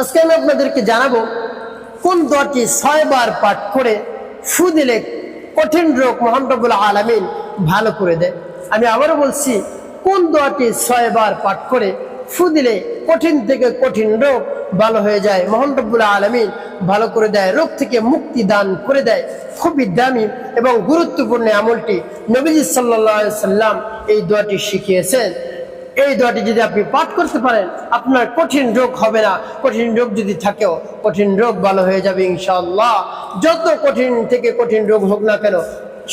আজকে আমি আপনাদেরকে জানাব কোন দোয়াটি ছয়বার পাঠ করে ফু দিলে কঠিন রোগ মোহান রব্বুল আলমিন ভালো করে দেয়। আমি আবারও বলছি, কোন দোয়াটি ছয়বার পাঠ করে ফু দিলে কঠিন থেকে কঠিন রোগ ভালো হয়ে যায়, মোহান রব্বুল আলমিন ভালো করে দেয়, রোগ থেকে মুক্তি দান করে দেয়। খুবই দামি এবং গুরুত্বপূর্ণ আমলটি নবীজি সাল্লাহ সাল্লাম এই দোয়াটি শিখিয়েছেন। এই দোয়াটি যদি আপনি পাঠ করতে পারেন, আপনার কঠিন রোগ হবে না। কঠিন রোগ যদি থাকেও, কঠিন রোগ ভালো হয়ে যাবে ইনশাল্লাহ যত কঠিন থেকে কঠিন রোগ হোক না কেন,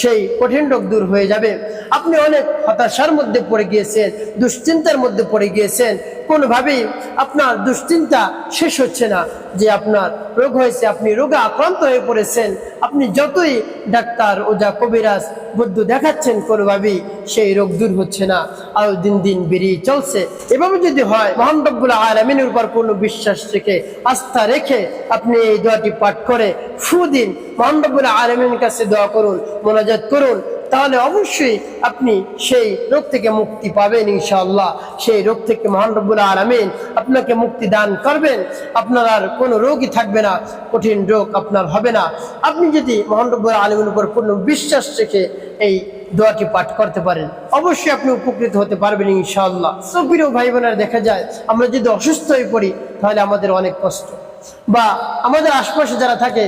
সেই কঠিন রোগ দূর হয়ে যাবে। আপনি অনেক হতাশার মধ্যে পড়ে গিয়েছেন, দুশ্চিন্তার মধ্যে পড়ে গিয়েছেন কোনোভাবেই আপনার দুশ্চিন্তা শেষ হচ্ছে না যে আপনার রোগ হয়েছে, আপনি রোগে আক্রান্ত হয়ে পড়েছেন। আপনি যতই ডাক্তার ওজা কবিরাজ বুদ্ধ দেখাচ্ছেন, কোনোভাবেই সেই রোগ দূর হচ্ছে না। আরও দিন দিন বেরিয়ে চলছে। এভাবে যদি হয় মোহাম্মবুল আলমিনের উপর কোনো বিশ্বাস রেখে, আস্থা রেখে আপনি এই দোয়াটি পাঠ করে ফু দিন মোহাম্মবুল আলমিনের কাছে দোয়া করুন, মোনাজাত করুন তাহলে অবশ্যই আপনি সেই রোগ থেকে মুক্তি পাবেন ইনশাআল্লাহ। সেই রোগ থেকে মহান রব্বুল আলমিন আপনাকে মুক্তি দান করবেন। আপনার আর কোনো রোগই থাকবে না, কঠিন রোগ আপনার হবে না। আপনি যদি মহান রব্বুল আলমিনের উপর পূর্ণ বিশ্বাস রেখে এই দোয়াটি পাঠ করতে পারেন, অবশ্যই আপনি উপকৃত হতে পারবেন ইনশাআল্লাহ। সবিরও ভাই বোনেরা দেখা যায় আমরা যদি অসুস্থ হয়ে পড়ি, তাহলে আমাদের অনেক কষ্ট। বা আমাদের আশপাশে যারা থাকে,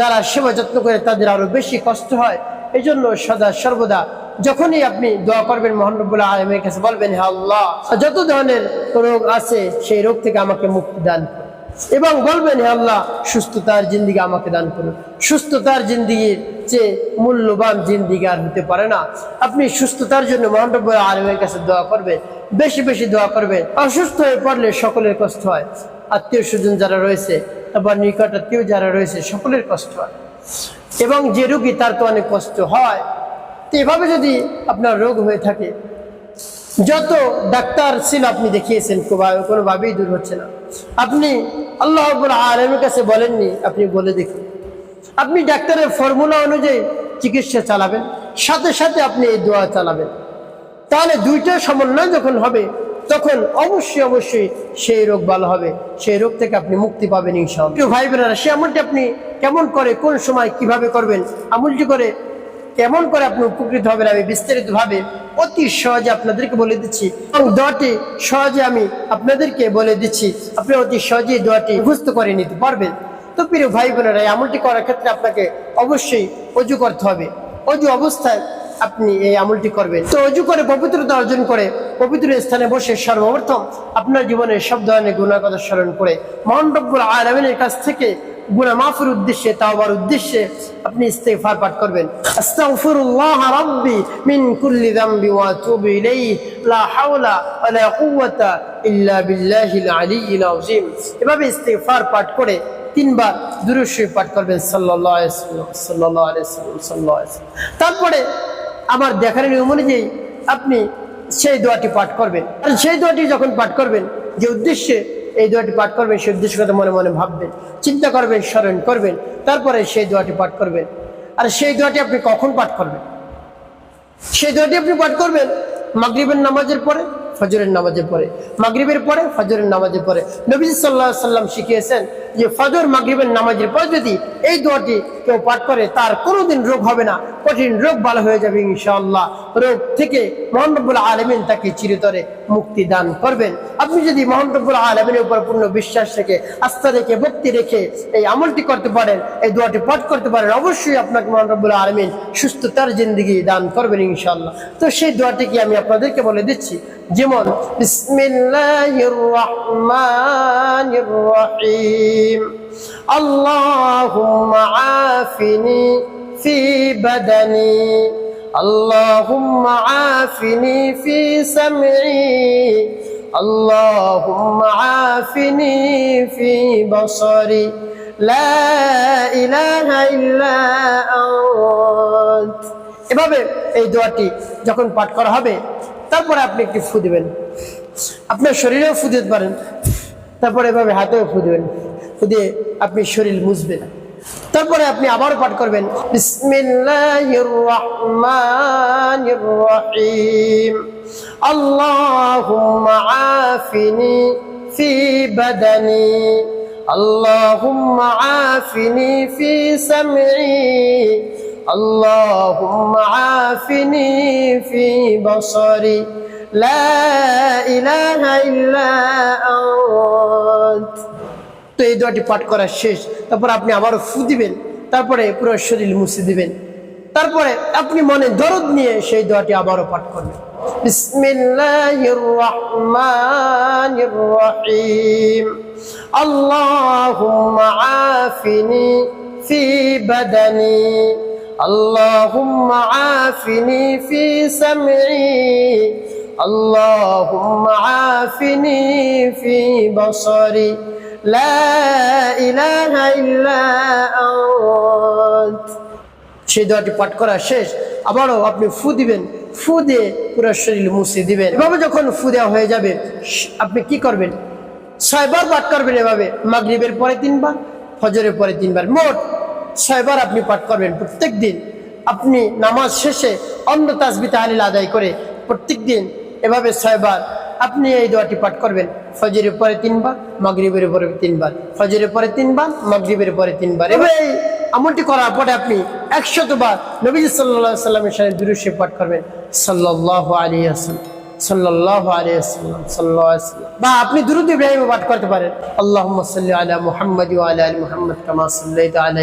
যারা সেবা যত্ন করে, তাদের আরও বেশি কষ্ট হয়। এই জন্য সদা সর্বদা যখনই আপনি দোয়া করবেন মোহাম্মবুল্লাহ আলমের কাছে বলবেন হ্যাঁ আল্লাহ যত ধরনের রোগ আছে সেই রোগ থেকে আমাকে মুক্তি দান এবং বলবেন, হে আল্লাহ, সুস্থতার জিন্দিগি আমাকে দান করুন। সুস্থতার জিন্দিগির যে মূল্যবান জিন্দিগি আর হতে পারে না। আপনি সুস্থতার জন্য মোহাম্মবুল্লাহ আলমের কাছে দোয়া করবেন, বেশি বেশি দোয়া করবেন। অসুস্থ হয়ে পড়লে সকলের কষ্ট হয়। আত্মীয় স্বজন যারা রয়েছে, আবার নিকট আত্মীয় যারা রয়েছে, সকলের কষ্ট হয়। এবং যে রোগী তার তো অনেক কষ্ট হয় তো এভাবে যদি আপনার রোগ হয়ে থাকে, যত ডাক্তার ছিল আপনি দেখিয়েছেন কোনোভাবেই দূর হচ্ছে না। আপনি আল্লাহ আলমের কাছে বলেননি, আপনি বলে দেখুন। আপনি ডাক্তারের ফর্মুলা অনুযায়ী চিকিৎসা চালাবেন, সাথে সাথে আপনি এই দোয়া চালাবেন। তাহলে দুইটা সমন্বয় যখন হবে তখন অবশ্যই অবশ্যই সেই রোগ ভালো হবে। সেই রোগ থেকে আপনি মুক্তি পাবেন প্রিয় ভাই বোনেরা, সে আমলটি আপনি কেমন করে, কোন সময় কীভাবে করবেন, আমলটি করে কেমন করে আপনি উপকৃত হবেন আমি বিস্তারিত ভাবে অতি সহজে আপনাদেরকে বলে দিচ্ছি। এবং দোয়াটি সহজে আমি আপনাদেরকে বলে দিচ্ছি। আপনি অতি সহজেই দোয়াটি মুখস্থ করে নিতে পারবেন। তো প্রিয় ভাই বোনেরা আমলটি করার ক্ষেত্রে আপনাকে অবশ্যই অজু করতে হবে। অজু অবস্থায় আপনি এই আমলটি করবেন। তো অজু করে পবিত্রতা অর্জন করে পবিত্র স্থানে বসে সর্বপ্রথম আপনার জীবনের সব ধরনের গুণার কথা স্মরণ করে মহান রব্বুল আলমিনের কাছ থেকে গুণা উদ্দেশ্যে, তাওবার উদ্দেশ্যে আপনি ইস্তেগফার পাঠ করবেন। আস্তাগফিরুল্লাহ রাব্বি মিন কুল্লি যামবি ওয়া ইলাইহি, লা হাওলা ওয়া লা কুওয়াতা ইল্লা বিল্লাহিল আলিয়্যিল আযীম। এভাবে ইস্তেগফার পাঠ করে তিনবার দুরূদ শরীফ পাঠ করবেন, সাল্লাল্লাহু আলাইহি ওয়াসাল্লাম সাল্লাল্লাহু আলাইহি তারপরে আমার দেখার নিয়ম অনুযায়ী আপনি সেই দোয়াটি পাঠ করবেন। আর সেই দোয়াটি যখন পাঠ করবেন, যে উদ্দেশ্যে এই দোয়াটি পাঠ করবেন, সেই উদ্দেশ্য কথা মনে মনে ভাববেন, চিন্তা করবেন, স্মরণ করবেন, তারপরে সেই দোয়াটি পাঠ করবেন। আর সেই দোয়াটি আপনি কখন পাঠ করবেন? সেই দোয়াটি আপনি পাঠ করবেন মাগরিবের নামাজের পরে ফজরের নামাজের পরে, মাগরিবের পরে, ফজরের নামাজের পরে। নবী সাল্লাহ সাল্লাম শিখিয়েছেন যে ফজর, মাগরিবের নামাজের পর যদি এই দোয়াটি কেউ পাঠ করে, তার কোনোদিন রোগ হবে না, কঠিন রোগ ভালো হয়ে যাবে ইনশাআল্লাহ। রোগ থেকে মোহাম্মবুল আলমিন তাকে চিরতরে মুক্তি দান করবেন। আপনি যদি মোহাম্মবুল আলমিনের উপর পূর্ণ বিশ্বাস রেখে, আস্থা রেখে, ভক্তি রেখে এই আমলটি করতে পারেন, এই দোয়াটি পাঠ করতে পারেন, অবশ্যই আপনাকে মোহাম্মবুল আলমিন সুস্থতার জিন্দগি দান করবেন ইনশাআল্লাহ। তো সেই দোয়াটি কি আমি আপনাদেরকে বলে দিচ্ছি? যেমন বিসমিল্লাহির রহমানির রহিম আল্লাহুম্মা আফিনি ফি বাদানি اللهم عافني في سمعي اللهم عافني في بصري لا إله إلا أنت এভাবে এই দোয়াটি যখন পাঠ করা হবে তারপরে আপনি একটি ফু দিবেন। আপনার শরীরেও ফু দিতে পারেন। তারপরে এভাবে হাতেও ফু দিবেন। ফু দিয়ে আপনি শরীর বুঝবেন তারপরে আপনি আবার পাঠ করবেন। আল্লাহ আফিনি ফি সামি ফি اللهم عافني في بصري لا إله إلا أنت তো এই দোয়াটি পাঠ করা শেষ তারপর আপনি আবারও ফু দিবেন তারপরে পুরো শরীর মুছে দিবেন তারপরে আপনি মনে দরদ নিয়ে সেই দোয়াটি আবারও পাঠ করবেন বিসমিল্লাহির রহমানির রহিম আল্লাহুম্মা আফিনি ফি বাদানি আল্লাহুম্মা আফিনি ফি সামঈ اللهم عافني في بصري لا إله إلا أنت সেই দোয়াটি পাঠ করা শেষ আবারও আপনি ফু দিবেন ফু দিয়ে পুরো শরীর মুছে দিবেন এভাবে যখন ফু দেওয়া হয়ে যাবে শ- আপনি কি করবেন ছয়বার পাঠ করবেন এভাবে মাগরিবের পরে তিনবার ফজরের পরে তিনবার মোট ছয়বার আপনি পাঠ করবেন। প্রত্যেক দিন আপনি নামাজ শেষে অন্য তাসবি তাহলিল আদায় করে প্রত্যেক দিন এভাবে ছয়বার আপনি এই দোয়াটি পাঠ করবেন। ফজরের পরে তিনবার, মাগরিবের পরে তিনবার, ফজরের পরে তিনবার, মাগরিবের পরে তিনবার। এবার এই আমলটি করার পরে আপনি একশত বার নবী সাল্লাহ সাল্লামের সাথে দুরুশে পাঠ করবেন। সাল্লাহ আলী আসলাম সাল্লাহ সাল্লাহ বা আপনি পাঠ করতে পারেন। আল্লাহ সাল্লি আলা মুহাম্মদ আলা মুহাম্মদ কামা সাল্লাইতা আলা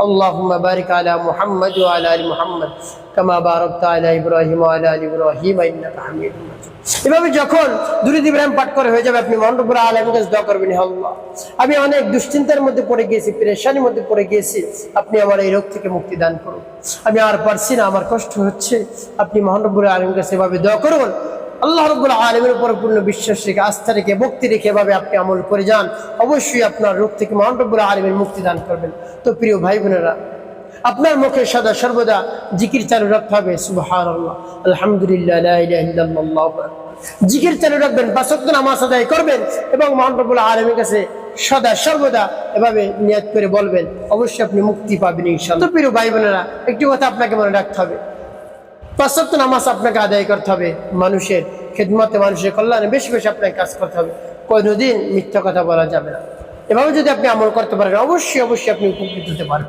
اللهم بارك على محمد وعلى ال محمد كما باركت على ابراهيم وعلى ال ابراهيم انك حميد مجيد এভাবে যখন দুরুদ ইব্রাহিম পাঠ করে হয়ে যাবে আপনি মন্ডপুর আলমের কাছে দোয়া করবেন হে আল্লাহ আমি অনেক দুশ্চিন্তার মধ্যে পড়ে গিয়েছি পেরেশানির মধ্যে পড়ে গিয়েছি আপনি আমার এই রোগ থেকে মুক্তি দান করুন আমি আর পারছি না আমার কষ্ট হচ্ছে আপনি মহানবুর আলমের কাছে এভাবে দোয়া করুন আল্লাহ রব্বুল আলমের উপর পূর্ণ বিশ্বাস রেখে, আস্থা রেখে, ভক্তি রেখে এভাবে আপনি আমল করে যান, অবশ্যই আপনার রোগ থেকে মহানবুর আলমের মুক্তি দান করবেন। তো প্রিয় ভাই বোনেরা, আপনার মুখে সদা সর্বদা জিকির চালু রাখতে হবে আল্লাহ আলহামদুলিল্লাহ। জিকির চালু রাখবেন, পাঁচ ওয়াক্ত নামাজ আদায় করবেন এবং মহানবুল আলমীর কাছে সদা সর্বদা এভাবে নিয়াত করে বলবেন, অবশ্যই আপনি মুক্তি পাবেন ইনশাল্লাহ তো প্রিয় ভাই বোনেরা, একটি কথা আপনাকে মনে রাখতে হবে ওয়াক্ত নামাজ আপনাকে আদায় করতে হবে, মানুষের খেদমতে, মানুষের কল্যাণে বেশি বেশি আপনাকে কাজ করতে হবে। কোনোদিন মিথ্যা কথা বলা যাবে না। এভাবে যদি আপনি আমল করতে পারেন, অবশ্যই অবশ্যই আপনি উপকৃত হতে পারবেন।